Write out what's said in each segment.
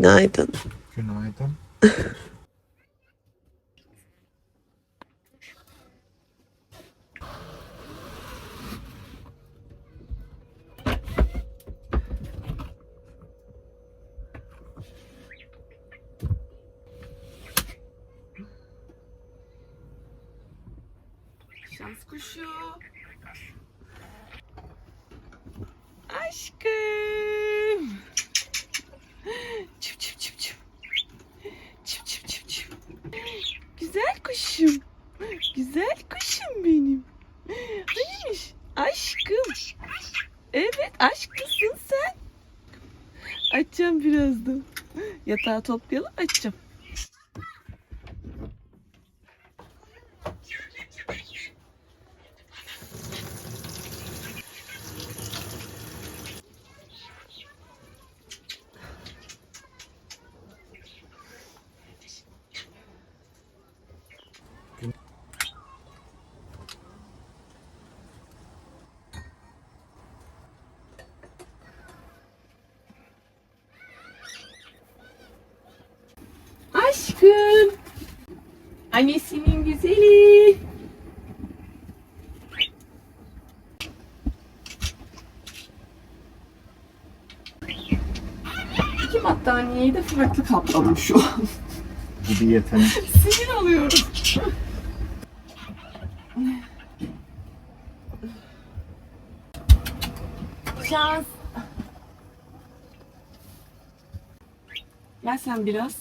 Günaydın. Günaydın. Şans kuşu. Aşkım. Çıp çıp çıp çıp. Çıp çıp çıp çıp. Güzel kuşum. Güzel kuşum benim. Hayırmış? Aşkım. Evet aşkısın sen. Açacağım birazdan. Yatağı toplayalım açacağım. Aşkım. Annesinin güzeli. İki farklı kapladım şu an. Bu bir yetenek. Sinir alıyorum. Şans. Gel sen biraz.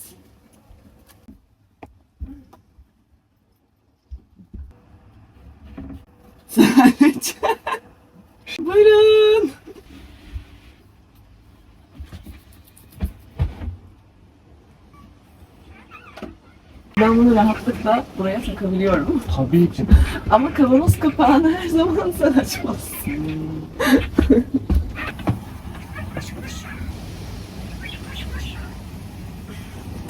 Sadece. Buyurun. Ben bunu rahatlıkla buraya takabiliyorum. Tabii ki. Ama kavanoz kapağını her zaman sen açmazsın.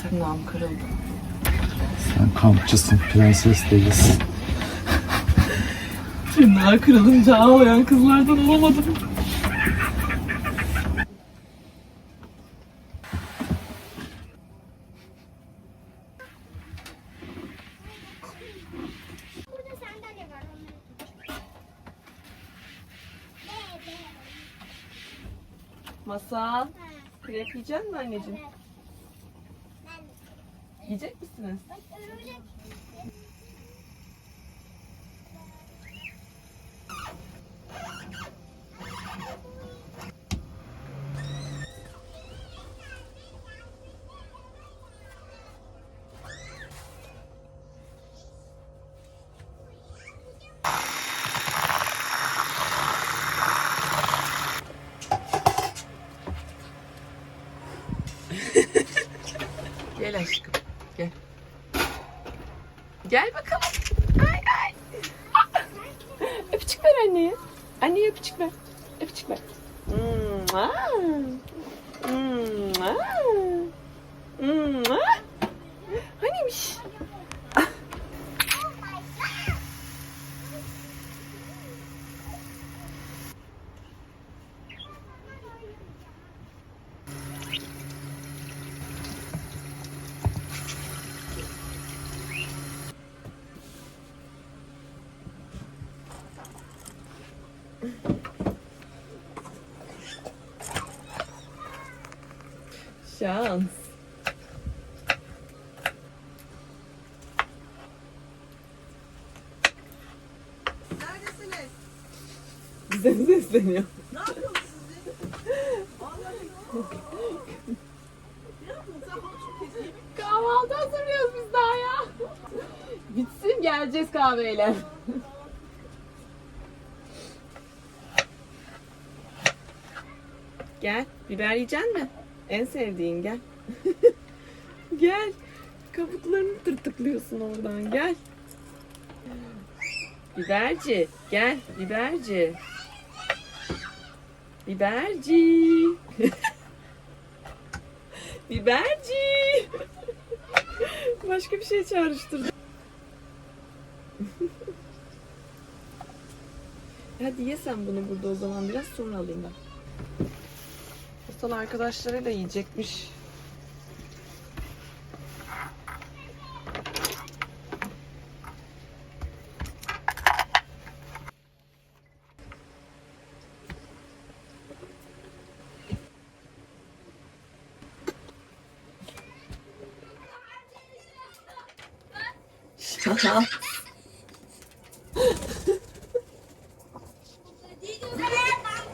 Tırnağım kırıldı. Sen kampçısın, prenses değilsin. Tırnağı kırılınca ağlayan kızlardan olamadım. Burada sandalye var. onları tut. Be, be. Masal, krep yiyecek misin anneciğim? Yiyecek misiniz? bak örümcek. Gel aşkım, gel. Gel bakalım. Ay ay. öpücük ver anneye. Anneye öpücük ver. Öpücük ver. Mua. Mua. Mua. Şans. Neredesiniz? Bize sesleniyor? Kahvaltı hazırlıyoruz biz daha ya. Bitsin geleceğiz kahveyle. Gel. Biber yiyecek mi? En sevdiğin gel. gel. Kabuklarını tırtıklıyorsun oradan. Gel. Biberci. Gel. Biberci. Biberci. Biberci. Başka bir şey çağrıştırdı. Hadi ye sen bunu burada o zaman biraz sonra alayım ben hastalı arkadaşlarıyla yiyecekmiş. Haha.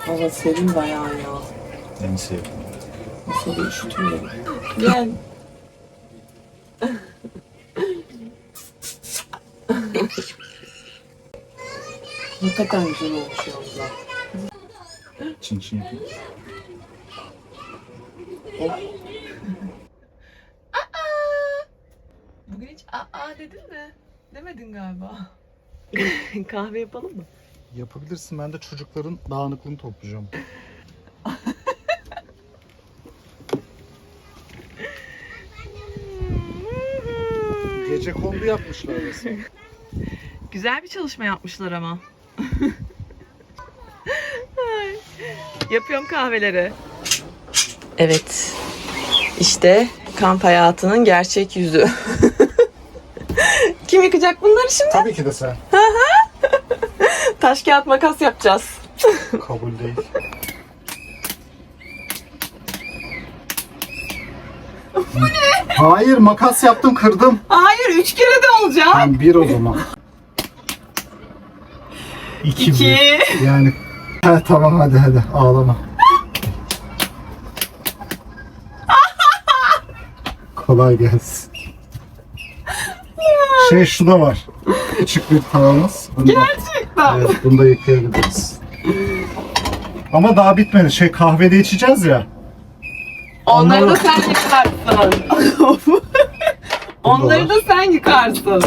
Baba senin bayağı ya. En sevdiğim. Üşütüm beni. Gel. Hakikaten güzel olmuş ha. Çin çin. Bugün hiç aa dedin mi? Demedin galiba. Kahve yapalım mı? Yapabilirsin. Ben de çocukların dağınıklığını toplayacağım. Gece kondu yapmışlar resmen. Güzel bir çalışma yapmışlar ama. Yapıyorum kahveleri. Evet. İşte kamp hayatının gerçek yüzü. Kim yıkacak bunları şimdi? Tabii ki de sen. Taş kağıt makas yapacağız. Kabul değil. Bu ne? Hayır makas yaptım kırdım. Hayır, üç kere de olacak. Tamam bir o zaman. İki, İki. Yani He, tamam hadi hadi ağlama. Kolay gelsin. Şey şu da var. Küçük bir tavamız. Bunu da, Gerçekten. evet, bunu da yıkayabiliriz. Ama daha bitmedi. Şey kahvede içeceğiz ya. Onları da sen yıkarsın. Onları da sen yıkarsın.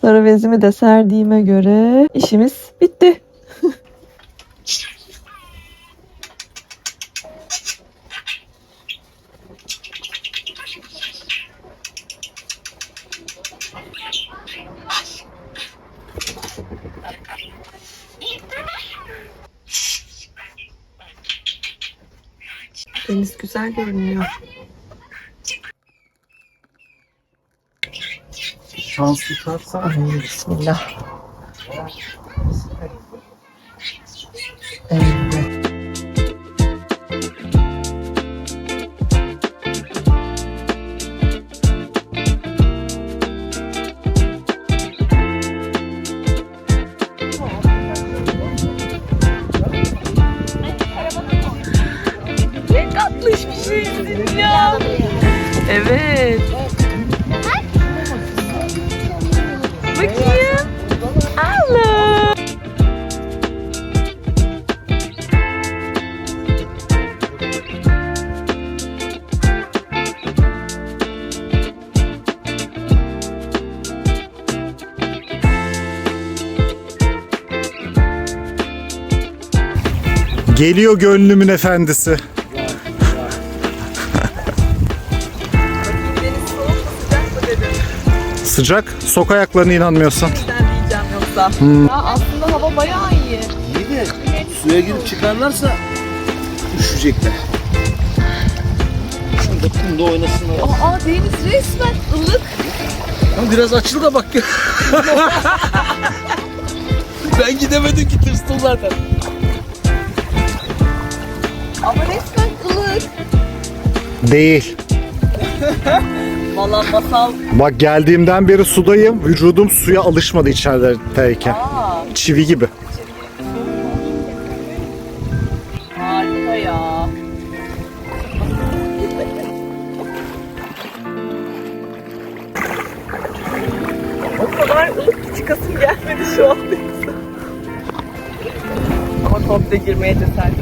Sarı bezimi de serdiğime göre işimiz bitti. Deniz güzel görünüyor. Şans tutarsa Ay, bismillah. Evet. Evet. Bakayım. Allah. Geliyor gönlümün efendisi. Sıcak. Sok ayaklarına inanmıyorsan. Diyeceğim yoksa. Ya aslında hava bayağı iyi. İyi de suya girip çıkarlarsa üşüyecekler. Şurada kumda oynasınlar. Aa deniz resmen ılık. Ama biraz açıl da bak. ben gidemedim ki tırstım zaten. Ama resmen ılık. Değil. Valla masal. Bak geldiğimden beri sudayım. Vücudum suya alışmadı içerideyken. Aa Çivi gibi. harika ya. O kadar ılık çıkasım gelmedi şu an. Ama komple girmeye cesaret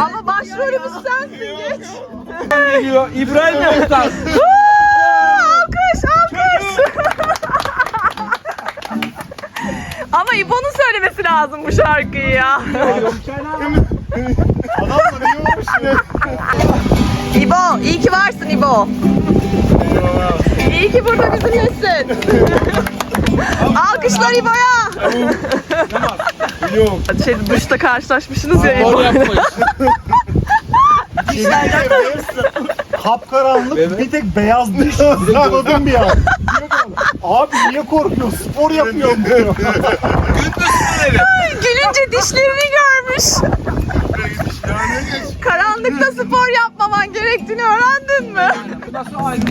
Ama başrolümüz sensin geç. Geliyor İbrahim Yavuz'dan. alkış alkış. Ama İbo'nun söylemesi lazım bu şarkıyı ya. İbo, iyi ki varsın İbo. İyi ki burada bizimlesin. Alkışlar İbo'ya. Yok. Şey duşta karşılaşmışsınız ya. Spor yapmış. Kapkaranlık Evet. bir tek beyaz diş zıpladım bir an. Abi niye korkuyorsun? Spor yapıyorum diyor. Gülünce dişlerini görmüş. Karanlıkta spor yapmaman gerektiğini öğrendin mi? Nasıl aynı?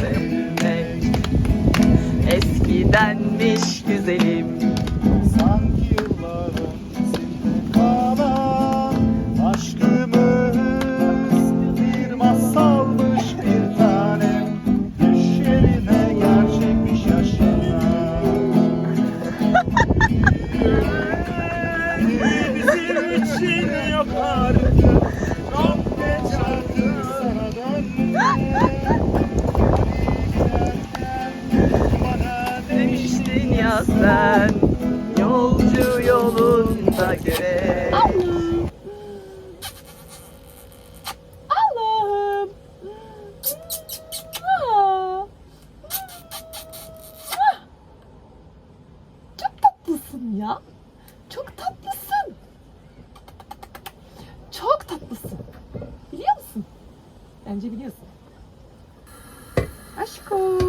Aşko.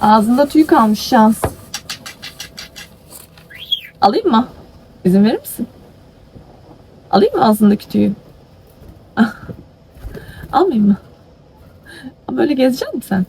Ağzında tüy kalmış şans. Alayım mı? İzin verir misin? Alayım mı ağzındaki tüyü? Ah. Almayayım mı? Ama Böyle gezecek misin?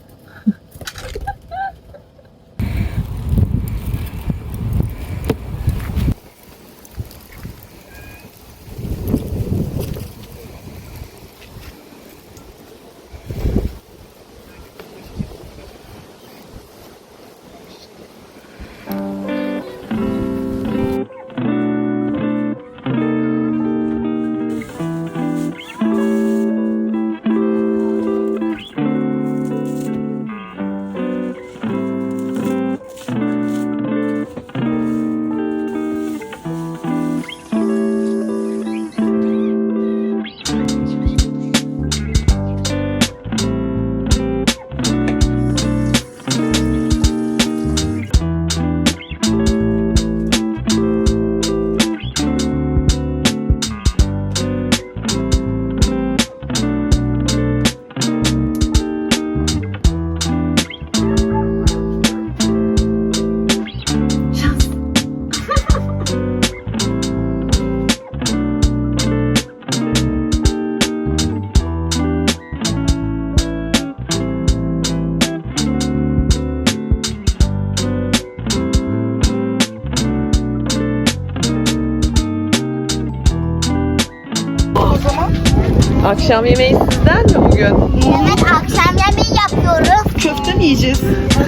Akşam yemeği sizden mi bugün? Evet akşam yemeği yapıyoruz. Köfte mi yiyeceğiz?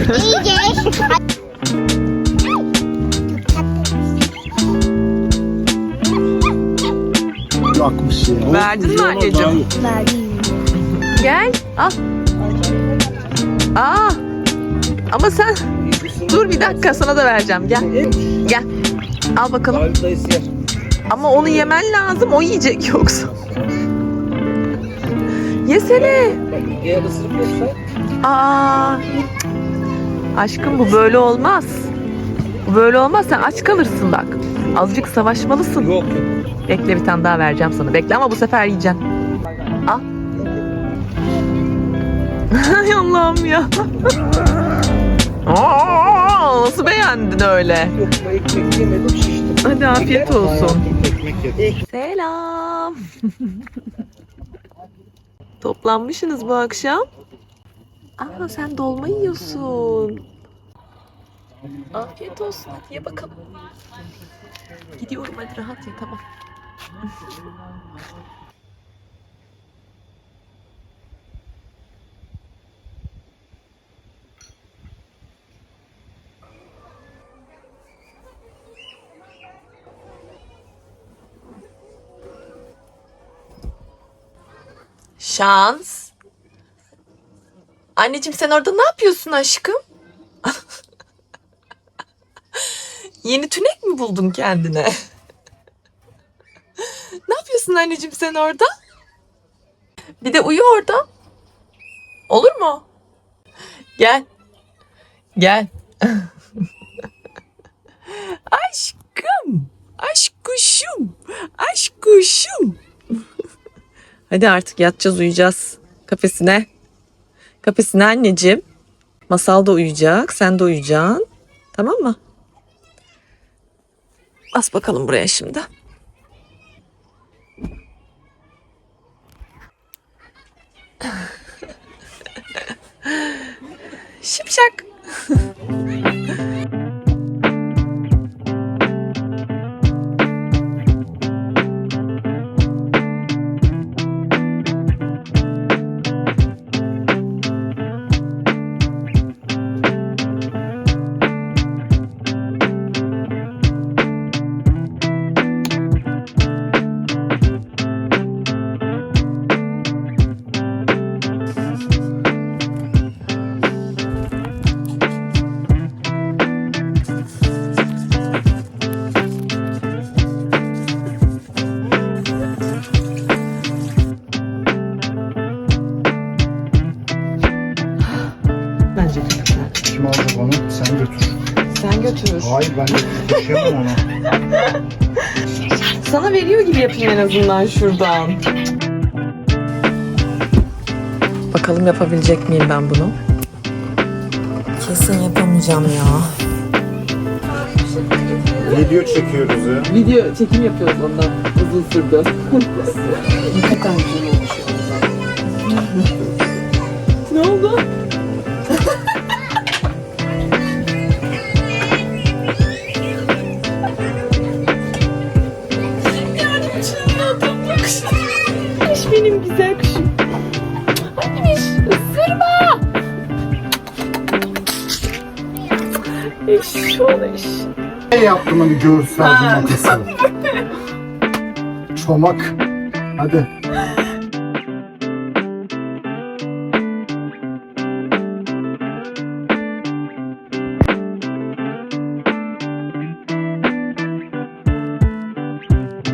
Yiyeceğiz. Yakmış ya. Verdin mi anneciğim? Gel al. Aa. Ama sen dur bir dakika sana da vereceğim. Gel. Gel. Al bakalım. Ama onu yemen lazım. O yiyecek yoksa. Yesene. Eğer ısırıp yoksa Aa. Aşkım bu böyle olmaz. Bu böyle olmaz. Sen aç kalırsın bak. Azıcık savaşmalısın. yok yok. Bekle bir tane daha vereceğim sana. Bekle ama bu sefer yiyeceksin. Al. Ay Allah'ım ya. Aa, nasıl beğendin öyle? Yok ben ekmek yemedim şiştim. Hadi afiyet olsun. Ekmek yedim. Selam. Toplanmışsınız bu akşam. Aa sen dolma yiyorsun. Afiyet olsun hadi ye bakalım. Gidiyorum hadi rahat ye tamam. Şans. Anneciğim sen orada ne yapıyorsun aşkım? Yeni tünek mi buldun kendine? ne yapıyorsun anneciğim sen orada? Bir de uyu orada. Olur mu? Gel. Gel. Aşkım. Aşk kuşum. Aşk kuşum. Hadi artık yatacağız uyuyacağız. Kafesine. Kafesine anneciğim. Masal da uyuyacak. Sen de uyuyacaksın. Tamam mı? Bas bakalım buraya şimdi. Şipşak. Kim alacak onu? Sen götür. Sen götür. Hayır ben de taşıyamam onu. Sana veriyor gibi yapayım en azından şuradan. Bakalım yapabilecek miyim ben bunu? Kesin yapamayacağım ya. Video çekiyoruz ya. Video çekim yapıyoruz ondan. Uzun sürdü. ne kadar güzel olmuş ne oldu? Eş. Ne yaptım hani görsel bir makası. Çomak. Hadi.